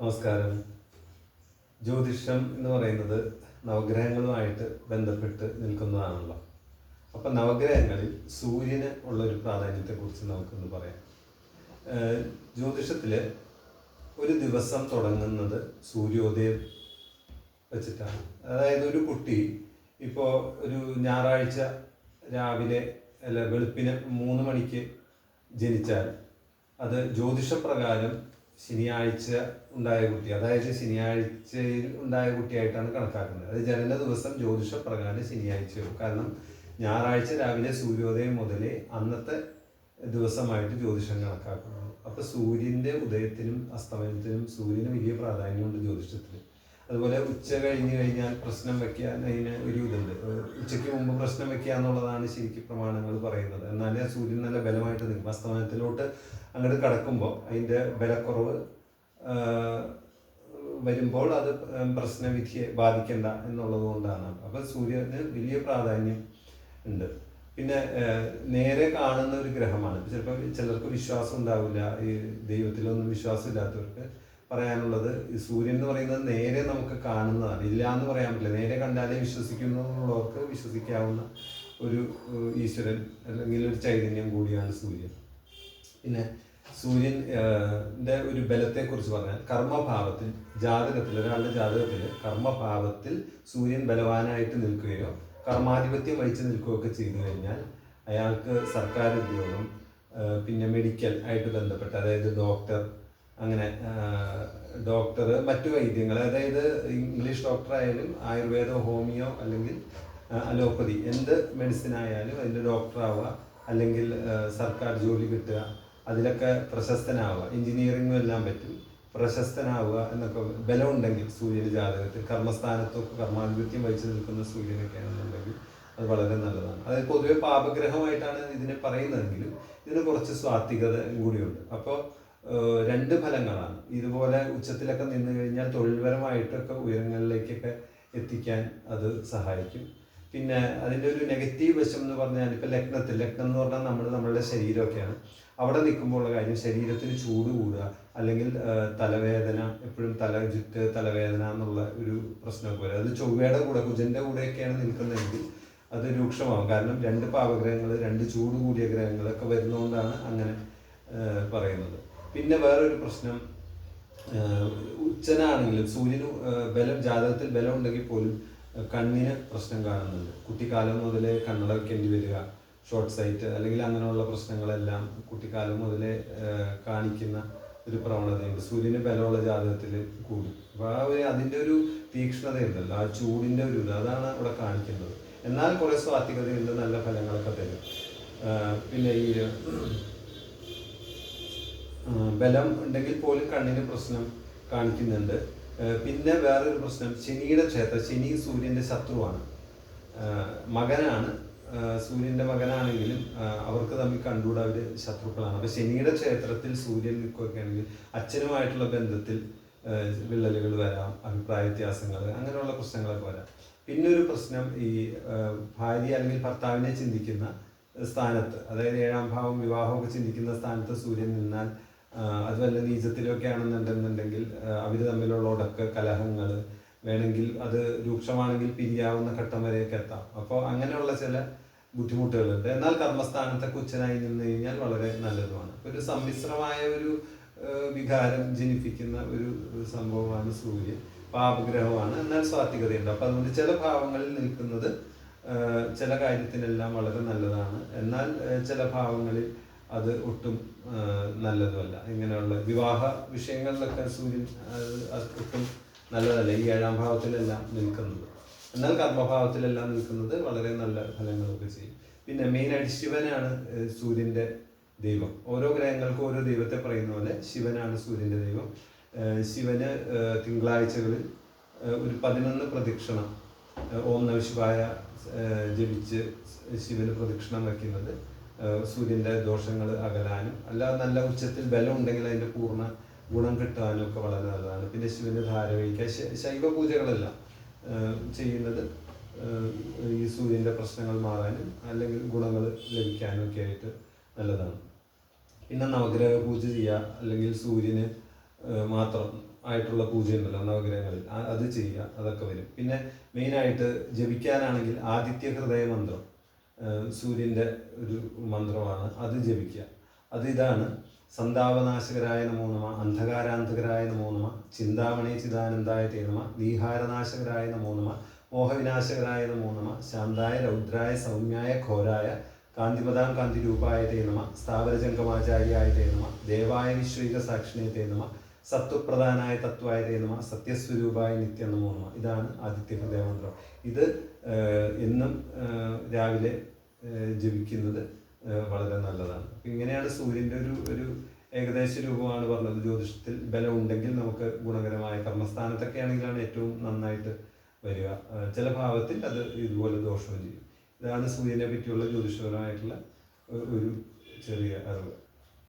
നമസ്കാരം. ജ്യോതിഷം എന്ന് പറയുന്നത് നവഗ്രഹങ്ങളുമായിട്ട് ബന്ധപ്പെട്ട് നിൽക്കുന്നതാണല്ലോ. അപ്പം നവഗ്രഹങ്ങളിൽ സൂര്യന് ഉള്ള ഒരു പ്രാധാന്യത്തെക്കുറിച്ച് നമുക്കൊന്ന് പറയാം. ജ്യോതിഷത്തിൽ ഒരു ദിവസം തുടങ്ങുന്നത് സൂര്യോദയം വെച്ചിട്ടാണ്. അതായത് ഒരു കുട്ടി ഇപ്പോൾ ഒരു ഞായറാഴ്ച രാവിലെ അല്ല വെളുപ്പിന് മൂന്ന് മണിക്ക് ജനിച്ചാൽ അത് ജ്യോതിഷപ്രകാരം ശനിയാഴ്ച ഉണ്ടായ കുട്ടി. അതായത് ശനിയാഴ്ചയിൽ ഉണ്ടായ കുട്ടിയായിട്ടാണ് കണക്കാക്കുന്നത്. അത് ജനന ദിവസം ജ്യോതിഷ പ്രകാരം ശനിയാഴ്ചയോ കാരണം ഞായറാഴ്ച രാവിലെ സൂര്യോദയം മുതലേ അന്നത്തെ ദിവസമായിട്ട് ജ്യോതിഷം കണക്കാക്കുന്നു. അപ്പൊ സൂര്യന്റെ ഉദയത്തിനും അസ്തമനത്തിനും സൂര്യന് വലിയ പ്രാധാന്യമുണ്ട് ജ്യോതിഷത്തിൽ അതുപോലെ ഉച്ച കഴിഞ്ഞ് കഴിഞ്ഞാൽ പ്രശ്നം വെക്കാൻ അതിന് ഒരു ഇതുണ്ട്. ഉച്ചയ്ക്ക് മുമ്പ് പ്രശ്നം വെക്കുക എന്നുള്ളതാണ് ശരിക്കും പ്രമാണങ്ങൾ പറയുന്നത്. എന്നാലേ സൂര്യൻ നല്ല ബലമായിട്ട് നിൽക്കും. അസ്തമനത്തിലോട്ട് അങ്ങോട്ട് കടക്കുമ്പോൾ അതിന്റെ ബലക്കുറവ് വരുമ്പോൾ അത് പ്രശ്നവിധിയെ ബാധിക്കണ്ട എന്നുള്ളത് കൊണ്ടാണ്. അപ്പം സൂര്യന് വലിയ പ്രാധാന്യം ഉണ്ട്. പിന്നെ നേരെ കാണുന്ന ഒരു ഗ്രഹമാണ്. ചിലപ്പോൾ ചിലർക്ക് വിശ്വാസം ഉണ്ടാവില്ല. ഈ ദൈവത്തിലൊന്നും വിശ്വാസം ഇല്ലാത്തവർക്ക് പറയാനുള്ളത് ഈ സൂര്യൻ എന്ന് പറയുന്നത് നേരെ നമുക്ക് കാണുന്നതാണ്. ഇല്ല എന്ന് പറയാൻ പറ്റില്ല. നേരെ കണ്ടാലേ വിശ്വസിക്കുന്നു എന്നുള്ളവർക്ക് വിശ്വസിക്കാവുന്ന ഒരു ഈശ്വരൻ അല്ലെങ്കിൽ ഒരു ചൈതന്യം കൂടിയാണ് സൂര്യൻ. പിന്നെ സൂര്യൻ ന്റെ ഒരു ബലത്തെക്കുറിച്ച് പറഞ്ഞാൽ കർമ്മഭാവത്തിൽ ജാതകത്തിൽ ഒരാളുടെ ജാതകത്തിൽ കർമ്മഭാവത്തിൽ സൂര്യൻ ബലവാനായിട്ട് നിൽക്കുകയോ കർമാധിപത്യം വഹിച്ച് നിൽക്കുകയൊക്കെ ചെയ്തു കഴിഞ്ഞാൽ അയാൾക്ക് സർക്കാർ ഉദ്യോഗം പിന്നെ മെഡിക്കൽ ആയിട്ട് ബന്ധപ്പെട്ട് അതായത് ഡോക്ടർ അങ്ങനെ ഡോക്ടർ മറ്റു വൈദ്യങ്ങൾ അതായത് ഇംഗ്ലീഷ് ഡോക്ടർ ആയാലും ആയുർവേദ ഹോമിയോ അല്ലെങ്കിൽ അലോപ്പതി എന്ത് മെഡിസിൻ ആയാലും അതിന്റെ ഡോക്ടറാവുക. അല്ലെങ്കിൽ സർക്കാർ ജോലി കിട്ടുക. അതിലൊക്കെ പ്രശസ്തനാവുക. എഞ്ചിനീയറിംഗും എല്ലാം പറ്റും. പ്രശസ്തനാവുക എന്നൊക്കെ ബലമുണ്ടെങ്കിൽ സൂര്യന് ജാതകത്തിൽ കർമ്മസ്ഥാനത്തൊക്കെ കർമാധിപത്യം വഹിച്ചു നിൽക്കുന്ന സൂര്യനൊക്കെ ആണെന്നുണ്ടെങ്കിൽ അത് വളരെ നല്ലതാണ്. അതായത് പൊതുവെ പാപഗ്രഹമായിട്ടാണ് ഇതിനെ പറയുന്നതെങ്കിലും ഇതിന് കുറച്ച് സ്വാത്വികത കൂടിയുണ്ട്. അപ്പോൾ രണ്ട് ഫലങ്ങളാണ്. ഇതുപോലെ ഉച്ചത്തിലൊക്കെ നിന്ന് കഴിഞ്ഞാൽ തൊഴിൽപരമായിട്ടൊക്കെ ഉയരങ്ങളിലേക്കൊക്കെ എത്തിക്കാൻ അത് സഹായിക്കും. പിന്നെ അതിന്റെ ഒരു നെഗറ്റീവ് വശം എന്ന് പറഞ്ഞാൽ ഇപ്പം ലഗ്നത്തിൽ ലഗ്നം എന്ന് പറഞ്ഞാൽ നമ്മൾ നമ്മളുടെ ശരീരമൊക്കെയാണ്. അവിടെ നിൽക്കുമ്പോഴുള്ള കാര്യം ശരീരത്തിന് ചൂട് കൂടുക അല്ലെങ്കിൽ തലവേദന എപ്പോഴും തല ചുറ്റ് തലവേദന എന്നുള്ള ഒരു പ്രശ്നമൊക്കെ വരും അത് ചൊവ്വയുടെ കൂടെ കുജന്റെ കൂടെയൊക്കെയാണ് നിൽക്കുന്നതെങ്കിൽ അത് രൂക്ഷമാകും കാരണം രണ്ട് പാവഗ്രഹങ്ങൾ രണ്ട് ചൂട് കൂടിയ ഗ്രഹങ്ങളൊക്കെ വരുന്നതുകൊണ്ടാണ് അങ്ങനെ പറയുന്നത്. പിന്നെ വേറൊരു പ്രശ്നം ഉച്ചനാണെങ്കിലും സൂര്യന് ബലം ജാതകത്തിൽ ബലം ഉണ്ടെങ്കിൽ പോലും കണ്ണിന് പ്രശ്നം കാണുന്നുണ്ട്. കുട്ടിക്കാലം മുതലേ കണ്ണട വെക്കേണ്ടി വരിക ഷോർട്ട് സൈറ്റ് അല്ലെങ്കിൽ അങ്ങനെയുള്ള പ്രശ്നങ്ങളെല്ലാം കുട്ടിക്കാലം മുതലേ കാണിക്കുന്ന ഒരു പ്രവണതയുണ്ട്. സൂര്യന് ബലമുള്ള ജാതകത്തിൽ കൂടും. അപ്പോൾ ആ ഒരു അതിന്റെ ഒരു തീക്ഷ്ണതയുണ്ടല്ലോ ആ ചൂടിന്റെ ഒരു ഇത് അതാണ് അവിടെ കാണിക്കുന്നത്. എന്നാൽ കുറേ സ്വാത്വികതയുണ്ട് നല്ല ഫലങ്ങളൊക്കെ തരും. പിന്നെ ഈ ബലം ഉണ്ടെങ്കിൽ പോലും കണ്ണിന് പ്രശ്നം കാണിക്കുന്നുണ്ട്. പിന്നെ വേറൊരു പ്രശ്നം ശനിയുടെ ക്ഷേത്രം ശനി സൂര്യന്റെ ശത്രുവാണ്. മകനാണ്. സൂര്യന്റെ മകനാണെങ്കിലും അവർക്ക് തമ്മിൽ കണ്ടുകൂടാ അവർ ശത്രുക്കളാണ്. അപ്പൊ ശനിയുടെ ക്ഷേത്രത്തിൽ സൂര്യൻ നിൽക്കുകയാണെങ്കിൽ അച്ഛനുമായിട്ടുള്ള ബന്ധത്തിൽ വിള്ളലുകൾ വരാം അഭിപ്രായ വ്യത്യാസങ്ങൾ അങ്ങനെയുള്ള പ്രശ്നങ്ങളൊക്കെ വരാം. പിന്നെ ഒരു പ്രശ്നം ഈ ഭാര്യ അല്ലെങ്കിൽ ഭർത്താവിനെ ചിന്തിക്കുന്ന സ്ഥാനത്ത് അതായത് ഏഴാം ഭാവം വിവാഹമൊക്കെ ചിന്തിക്കുന്ന സ്ഥാനത്ത് സൂര്യൻ നിന്നാൽ അത് വല്ല നീചത്തിലൊക്കെ ആണെന്നുണ്ടെന്നുണ്ടെങ്കിൽ അവർ തമ്മിലുള്ള ഉടക്ക് കലഹങ്ങൾ വേണമെങ്കിൽ അത് രൂക്ഷമാണെങ്കിൽ പിരിയാവുന്ന ഘട്ടം വരെയൊക്കെ എത്താം. അപ്പോൾ അങ്ങനെയുള്ള ചില ബുദ്ധിമുട്ടുകളുണ്ട് എന്നാൽ കർമ്മസ്ഥാനത്തെ കൊച്ചനായി നിന്ന് കഴിഞ്ഞാൽ വളരെ നല്ലതുമാണ്. ഒരു സമ്മിശ്രമായ ഒരു വികാരം ജനിപ്പിക്കുന്ന ഒരു സംഭവമാണ് സൂര്യൻ. പാപഗ്രഹമാണ്. എന്നാൽ സ്വാത്വികതയുണ്ട് അപ്പൊ അതുകൊണ്ട് ചില ഭാവങ്ങളിൽ നിൽക്കുന്നത് ചില കാര്യത്തിനെല്ലാം വളരെ നല്ലതാണ്. എന്നാൽ ചില ഭാവങ്ങളിൽ അത് ഒട്ടും നല്ലതുമല്ല. ഇങ്ങനെയുള്ള വിവാഹ വിഷയങ്ങളിലൊക്കെ സൂര്യൻ ഒട്ടും നല്ലതല്ല. ഈ ഏഴാം ഭാവത്തിലെല്ലാം നിൽക്കുന്നത്. എന്നാൽ കർമ്മഭാവത്തിലെല്ലാം നിൽക്കുന്നത് വളരെ നല്ല ഫലങ്ങളൊക്കെ ചെയ്യും. പിന്നെ മെയിനായിട്ട് ശിവനാണ് സൂര്യന്റെ ദൈവം. ഓരോ ഗ്രഹങ്ങൾക്കും ഓരോ ദൈവത്തെ പറയുന്ന പോലെ ശിവനാണ് സൂര്യന്റെ ദൈവം. ശിവന് തിങ്കളാഴ്ചകളിൽ ഒരു പതിനൊന്ന് പ്രദക്ഷിണം ഓം നവശിവായ ജപിച്ച് ശിവന് പ്രദക്ഷിണം വയ്ക്കുന്നത് ഏ, സൂര്യന്റെ ദോഷങ്ങൾ അകലാനും. അല്ലാതെ നല്ല ഉച്ചത്തിൽ ബലം ഉണ്ടെങ്കിൽ അതിന്റെ പൂർണ ഗുണം കിട്ടാനും ഒക്കെ വളരെ നല്ലതാണ്. പിന്നെ ശിവന് ധാര വഹിക്കുക ശൈവ പൂജകളല്ല ചെയ്യുന്നത്. ഈ സൂര്യന്റെ പ്രശ്നങ്ങൾ മാറാനും അല്ലെങ്കിൽ ഗുണങ്ങൾ ലഭിക്കാനും ഒക്കെ ആയിട്ട് നല്ലതാണ്. പിന്നെ നവഗ്രഹ പൂജ ചെയ്യുക അല്ലെങ്കിൽ സൂര്യന് മാത്രം ആയിട്ടുള്ള പൂജയുണ്ടല്ലോ നവഗ്രഹങ്ങളിൽ. ആ- അത് ചെയ്യുക അതൊക്കെ വരും. പിന്നെ മെയിനായിട്ട് ജപിക്കാനാണെങ്കിൽ ആദിത്യ ഹൃദയ മന്ത്രം. സൂര്യന്റെ ഒരു മന്ത്രമാണ്. അത് ജപിക്കുക. അത് ഇതാണ് സന്താപനാശകരായ നമോ നമ അന്ധകാരാന്തകരായ നമോ നമ ചിന്താമണി ചിദാനന്ദായ തേ നീഹാരനാശകരായ നമോ നമ മോഹവിനാശകരായ നമോ നമ ശാന്തായ രൗദ്രായ സൗമ്യായ ഘോരായ കാന്തിപദാം കാന്തിരൂപായ തേ നമ സ്ഥാവരജംഗമാചാര്യായ തേ ദേവായ വിശ്വൈക സാക്ഷിണേ തേ സത്വപ്രധാനായ തത്വായ നമ സത്യസ്വരൂപായ നിത്യ നമോ നമ ഇതാണ് ആദിത്യ ഹൃദയമന്ത്രം. ഇത് എന്നും രാവിലെ ജപിക്കുന്നത് വളരെ നല്ലതാണ്. ഇങ്ങനെയാണ് സൂര്യന്റെ ഒരു ഒരു ഏകദേശ രൂപമാണ് പറഞ്ഞത് ജ്യോതിഷത്തിൽ. ബലം ഉണ്ടെങ്കിൽ നമുക്ക് ഗുണകരമായ കർമ്മസ്ഥാനത്തൊക്കെ ആണെങ്കിലാണ് ഏറ്റവും നന്നായിട്ട് വരിക. ചില ഭാവത്തിൽ അത് ഇതുപോലെ ദോഷവും ചെയ്യും. ഇതാണ് സൂര്യനെ പറ്റിയുള്ള ജ്യോതിഷപരമായിട്ടുള്ള ഒരു ചെറിയ അറിവ്.